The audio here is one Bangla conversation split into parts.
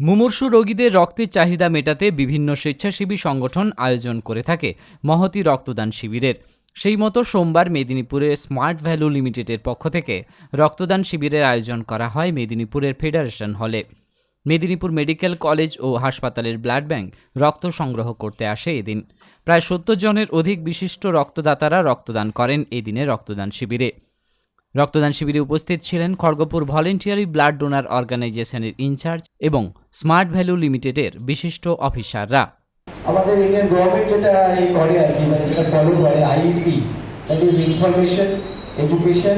মুমূর্ষু রোগীদের রক্তের চাহিদা মেটাতে বিভিন্ন স্বেচ্ছাসেবী সংগঠন আয়োজন করে থাকে মহতি রক্তদান শিবিরের। সেই মতো সোমবার মেদিনীপুরের স্মার্ট ভ্যালু লিমিটেডের পক্ষ থেকে রক্তদান শিবিরের আয়োজন করা হয় মেদিনীপুরের ফেডারেশন হলে। মেদিনীপুর মেডিকেল কলেজ ও হাসপাতালের ব্লাড ব্যাংক রক্ত সংগ্রহ করতে আসে এদিন। প্রায় সত্তর জনের অধিক বিশিষ্ট রক্তদাতারা রক্তদান করেন এই দিনে রক্তদান শিবিরে। রক্তদান শিবিরে উপস্থিত ছিলেন খড়গপুর ভলেন্টিয়ারি ব্লাড ডোনার অর্গানাইজেশনের ইনচার্জ এবং স্মার্ট ভ্যালু লিমিটেডের বিশিষ্ট অফিসাররা। আমাদের ইন্ডিয়ান গভর্নমেন্ট যেটা এই করে আর কি মানে যেটা ফলো করে IEC that is information education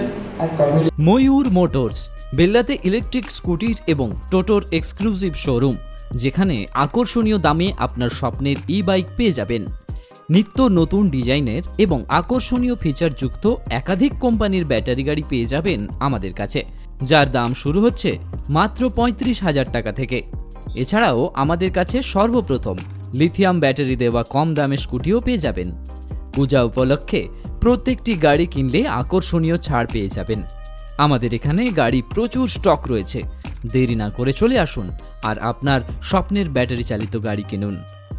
Mayur motors বেল্লাতে electric স্কুটির এবং টোটোর এক্সক্লুসিভ শোরুম যেখানে আকর্ষণীয় দামে আপনার স্বপ্নের ই বাইক পেয়ে যাবেন। নিত্য নতুন ডিজাইনের এবং আকর্ষণীয় ফিচারযুক্ত একাধিক কোম্পানির ব্যাটারি গাড়ি পেয়ে যাবেন আমাদের কাছে, যার দাম শুরু হচ্ছে মাত্র পঁয়ত্রিশ হাজার টাকা থেকে। এছাড়াও আমাদের কাছে সর্বপ্রথম লিথিয়াম ব্যাটারি দেওয়া কম দামে স্কুটিও পেয়ে যাবেন। পূজা উপলক্ষে প্রত্যেকটি গাড়ি কিনলে আকর্ষণীয় ছাড় পেয়ে যাবেন। আমাদের এখানে গাড়ি প্রচুর স্টক রয়েছে। দেরি না করে চলে আসুন আর আপনার স্বপ্নের ব্যাটারি চালিত গাড়ি কিনুন।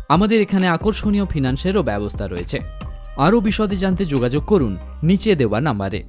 আমাদের এখানে আকর্ষণীয় ফিনান্সেরও ব্যবস্থা রয়েছে। আরও বিশদে জানতে যোগাযোগ করুন নিচে দেওয়া নাম্বারে।